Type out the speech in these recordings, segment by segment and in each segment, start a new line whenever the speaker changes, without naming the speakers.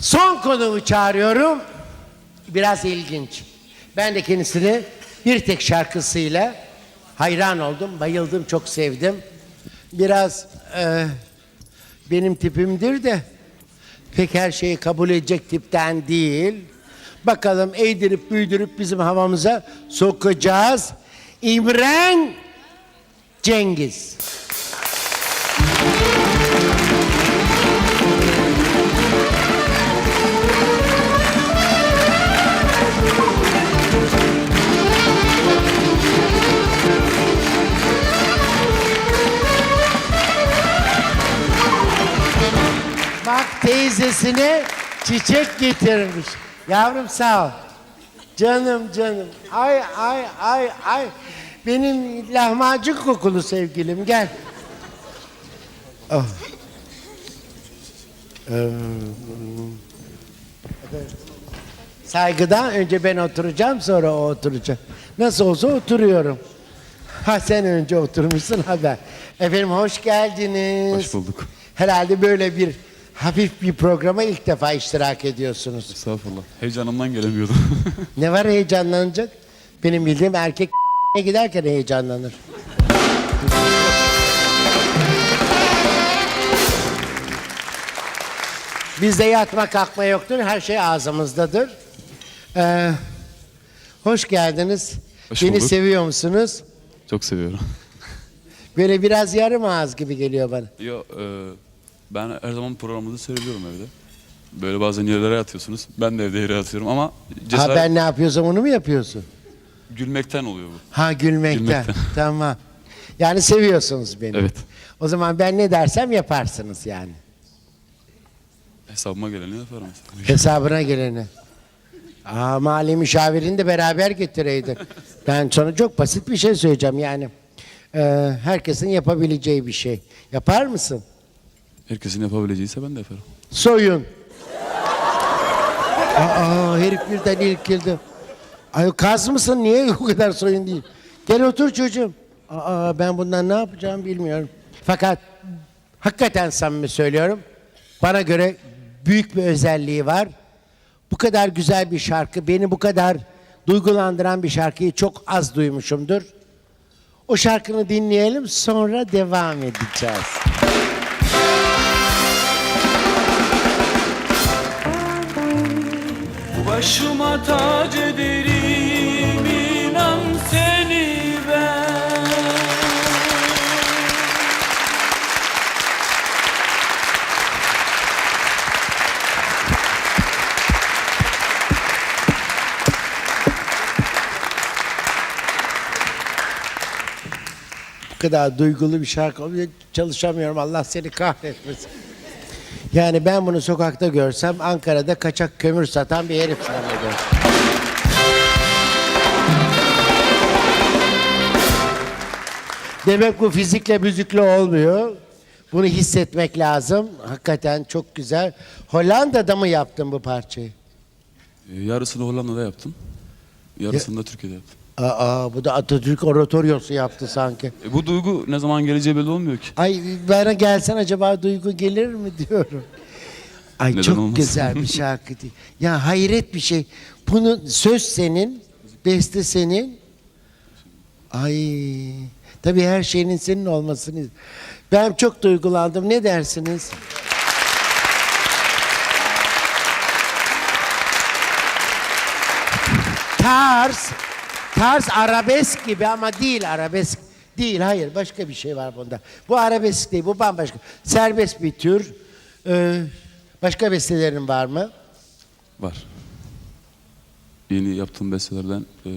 Son konuğu çağırıyorum. Biraz ilginç. Ben de kendisini bir tek şarkısıyla hayran oldum, bayıldım, çok sevdim. Biraz e, benim tipimdir de pek her şeyi kabul edecek tipten değil. Bakalım eğdirip büyüdürüp bizim havamıza sokacağız. İmren Cengiz. Bak teyzesine çiçek getirmiş. Yavrum sağ ol. Canım canım. Ay ay ay ay. Benim lahmacun kokulu sevgilim gel. Oh. Ee, Saygıdan önce ben oturacağım sonra o oturacak. Nasıl olsa oturuyorum. Ha sen önce oturmuşsun ha ben. Efendim hoş geldiniz.
Hoş bulduk.
Herhalde böyle bir hafif bir programa ilk defa iştirak ediyorsunuz.
Estağfurullah. Heyecanımdan gelemiyordum.
Ne var heyecanlanacak? Benim bildiğim erkek giderken heyecanlanır. Bizde yatma kalkma yoktur. Her şey ağzımızdadır. Ee, hoş geldiniz.
Hoş
Beni
bulduk.
seviyor musunuz?
Çok seviyorum.
Böyle biraz yarım ağız gibi geliyor bana.
Yo, e, ben her zaman programınızı seyrediyorum evde. Böyle bazen yerlere atıyorsunuz. Ben de evde yere atıyorum ama
Ha
cesaret
ben ne yapıyorsam onu mu yapıyorsun?
gülmekten oluyor bu.
Ha gülmekten.
Gülmekten.
tamam. Yani seviyorsunuz beni.
Evet.
O zaman ben ne dersem yaparsınız yani.
Hesabıma geleni yaparım.
Hesabına geleni. Aa, mali müşavirini de beraber getireydin. Ben sana çok basit bir şey söyleyeceğim yani. Ee, herkesin yapabileceği bir şey. Yapar mısın?
Herkesin yapabileceğiyse ben de yaparım.
Soyun. Aa, herif birden irkildi. Ay kaz mısın? Niye o kadar soyun değil? Gel otur çocuğum. Aa, ben bundan ne yapacağımı bilmiyorum. Fakat hakikaten samimi söylüyorum. Bana göre büyük bir özelliği var. Bu kadar güzel bir şarkı, beni bu kadar duygulandıran bir şarkıyı çok az duymuşumdur. O şarkını dinleyelim sonra devam edeceğiz.
Başıma tac ederim inan seni ben
bu kadar duygulu bir şarkı oluyor. Çalışamıyorum Allah seni kahretmesin. Yani ben bunu sokakta görsem Ankara'da kaçak kömür satan bir herif zannederim. Demek bu fizikle müzikle olmuyor. Bunu hissetmek lazım. Hakikaten çok güzel. Hollanda'da mı yaptın bu parçayı?
E, yarısını Hollanda'da yaptım. Yarısını da Türkiye'de yaptım.
Aa, bu da Atatürk oratoryosu yaptı sanki.
E, bu duygu ne zaman geleceği belli olmuyor ki.
Ay bana gelsen acaba duygu gelir mi diyorum. Ay
Neden
çok
olmasın?
güzel bir şarkı değil. Ya hayret bir şey. Bunun söz senin, beste senin. Ay tabii her şeyin senin olmasını. Ben çok duygulandım. Ne dersiniz? Tarz, tarz arabesk gibi ama değil arabesk değil. Hayır başka bir şey var bunda. Bu arabesk değil bu bambaşka. Serbest bir tür. Ee, başka bestelerin var mı?
Var. Yeni yaptığım bestelerden e,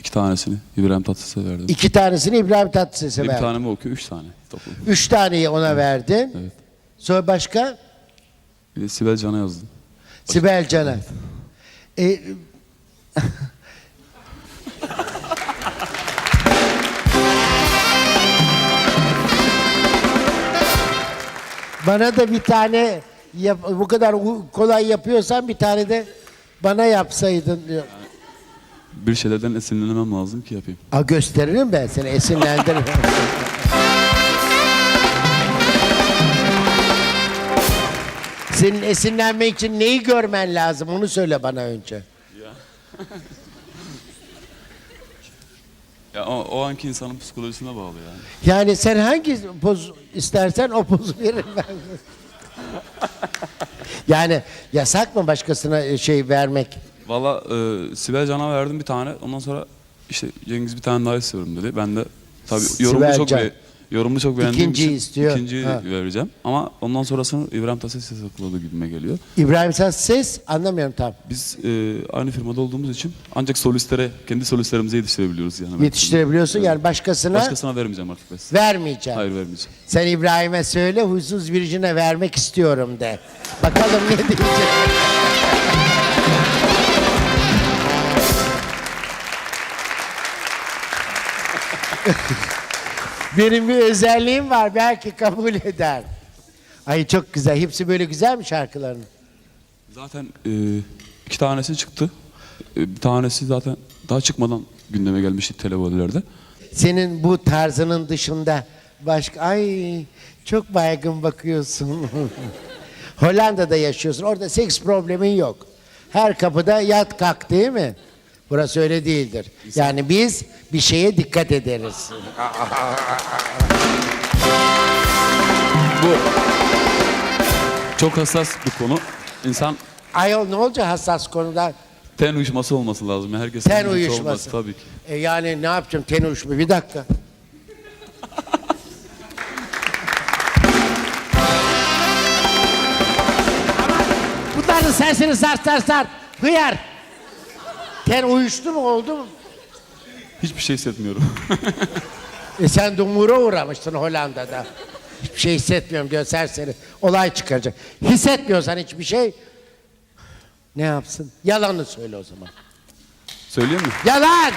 iki tanesini İbrahim Tatlıses'e verdim.
İki tanesini İbrahim Tatlıses'e
bir
verdin.
tane mi okuyor? Üç tane toplam.
Üç taneyi ona verdin.
Evet.
Sonra başka?
Bir de Sibel Can'a yazdım.
Sibel Can'a. E, Bana da bir tane yap, bu kadar kolay yapıyorsan bir tane de bana yapsaydın diyor.
Bir şeylerden esinlenemem lazım ki yapayım.
Aa, gösteririm ben seni esinlendiririm. Senin esinlenmek için neyi görmen lazım onu söyle bana önce.
Ya o, o anki insanın psikolojisine bağlı yani.
Yani sen hangi poz istersen o pozu veririm ben. yani yasak mı başkasına şey vermek?
Valla e, Sibel Can'a verdim bir tane. Ondan sonra işte Cengiz bir tane daha istiyorum dedi. Ben de tabii yorumunu
Sibel
çok
Can.
be, yorumunu çok beğendiğim
İkinciyi
için
istiyor.
ikinciyi
Ha.
vereceğim. Ama ondan sonrasını İbrahim Tatlıses'e sakladı gibime geliyor.
İbrahim sen ses anlamıyorum tam.
Biz e, aynı firmada olduğumuz için ancak solistlere, kendi solistlerimize yetiştirebiliyoruz yani.
Yetiştirebiliyorsun yani başkasına
Başkasına vermeyeceğim artık bes.
vermeyeceğim.
Hayır vermeyeceğim.
Sen İbrahim'e söyle huysuz Virgin'e vermek istiyorum de. Bakalım ne diyecek. Benim bir özelliğim var belki kabul eder. Ay çok güzel. Hepsi böyle güzel mi şarkıların?
Zaten e, iki tanesi çıktı. E, bir tanesi zaten daha çıkmadan gündeme gelmişti televolelerde.
Senin bu tarzının dışında başka ay çok baygın bakıyorsun. Hollanda'da yaşıyorsun. Orada seks problemin yok. Her kapıda yat kalk değil mi? Burası öyle değildir. Yani biz bir şeye dikkat ederiz.
Bu çok hassas bir konu. İnsan
Ayol ne olacak hassas konuda?
ten uyuşması olması lazım. Yani Herkesin
Ten
olmaz
uyuşması.
tabii ki.
E yani ne yapacağım ten uyuşma? Bir dakika. Bunların sesini sart sart sart. Hıyar. Ten uyuştu mu oldu mu?
Hiçbir şey hissetmiyorum.
E sen dumura uğramıştın Hollanda'da. Hiçbir şey hissetmiyorum diyor serseri. Olay çıkaracak. Hissetmiyorsan hiçbir şey ne yapsın? Yalanı söyle o zaman.
Söyleyeyim mi?
Yalan!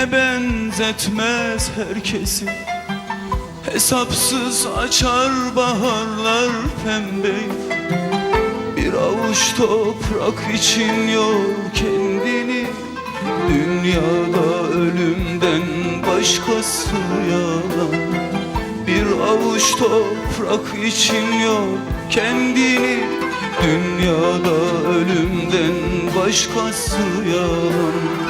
Kendine benzetmez herkesi. Hesapsız açar baharlar pembe. Bir avuç toprak için yor kendini. Dünyada ölümden başkası yalan. Bir avuç toprak için yor kendini. Dünyada ölümden başkası Yalan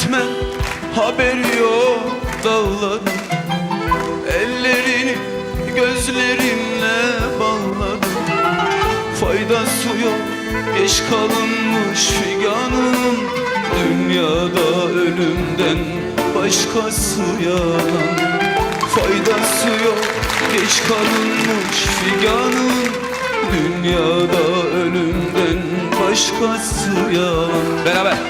Etme haberi yok dağların. Ellerini gözlerinle bağladın Faydası yok geç kalınmış figanın Dünyada ölümden başkası yalan. Faydası yok geç kalınmış figanın Dünyada ölümden başkası yalan. Beraber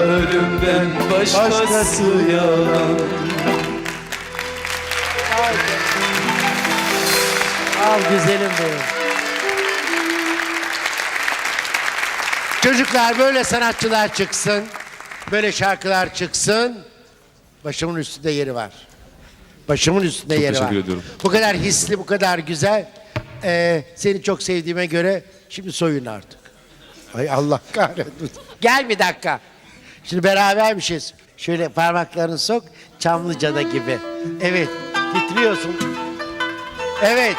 başkası yalan
Al güzelim benim. Çocuklar böyle sanatçılar çıksın. Böyle şarkılar çıksın. Başımın üstünde yeri var. Başımın üstünde
Çok
yeri var.
teşekkür ediyorum.
Bu kadar hisli, bu kadar güzel. Ee, seni çok sevdiğime göre şimdi soyun artık. Ay Allah kahretsin. Gel bir dakika. Şimdi beraber bir şey. Şöyle parmaklarını sok. Çamlıca'da gibi. Evet. Titriyorsun. Evet.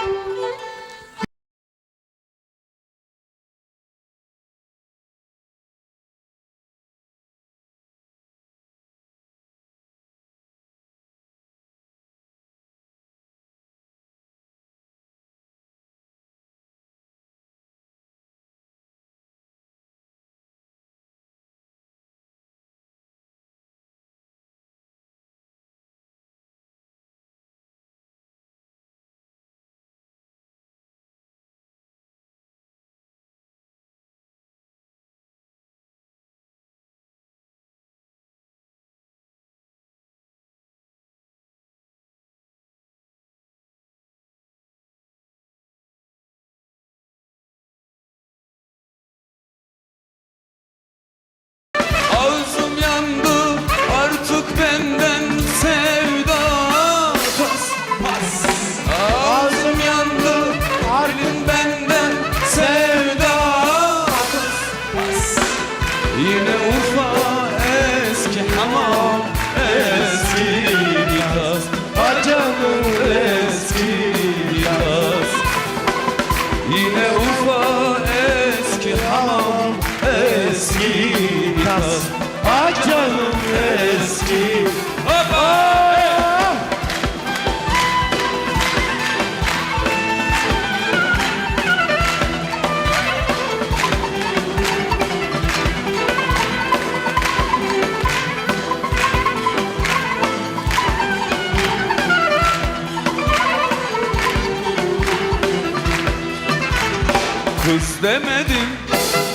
Kız demedim,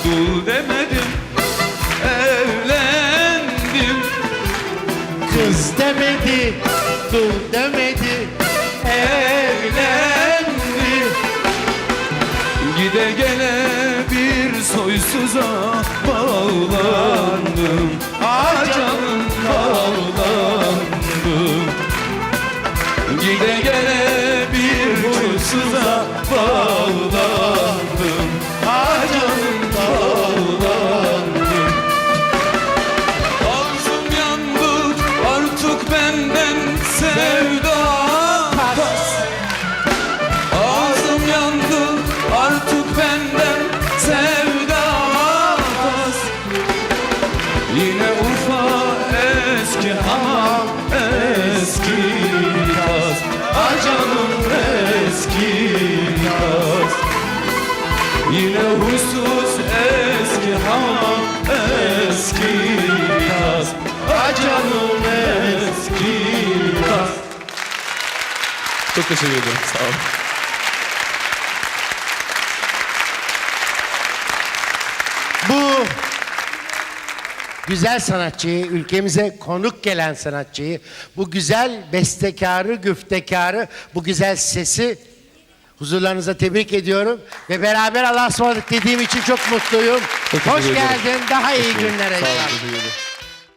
dul demedim Evlendim.
Kız demedi, dul demedi.
evlendim Gide gele bir soysuza bağlandım. Ah huysuz eski hamam eski yaz Ah canım eski yaz Çok teşekkür ederim. Sağ olun.
Bu güzel sanatçıyı, ülkemize konuk gelen sanatçıyı, bu güzel bestekarı, güftekarı, bu güzel sesi huzurlarınıza tebrik ediyorum. Ve beraber Allah'a ısmarladık dediğim için çok mutluyum.
Çok
Hoş geldin. Daha iyi günlere.
Sağ olun.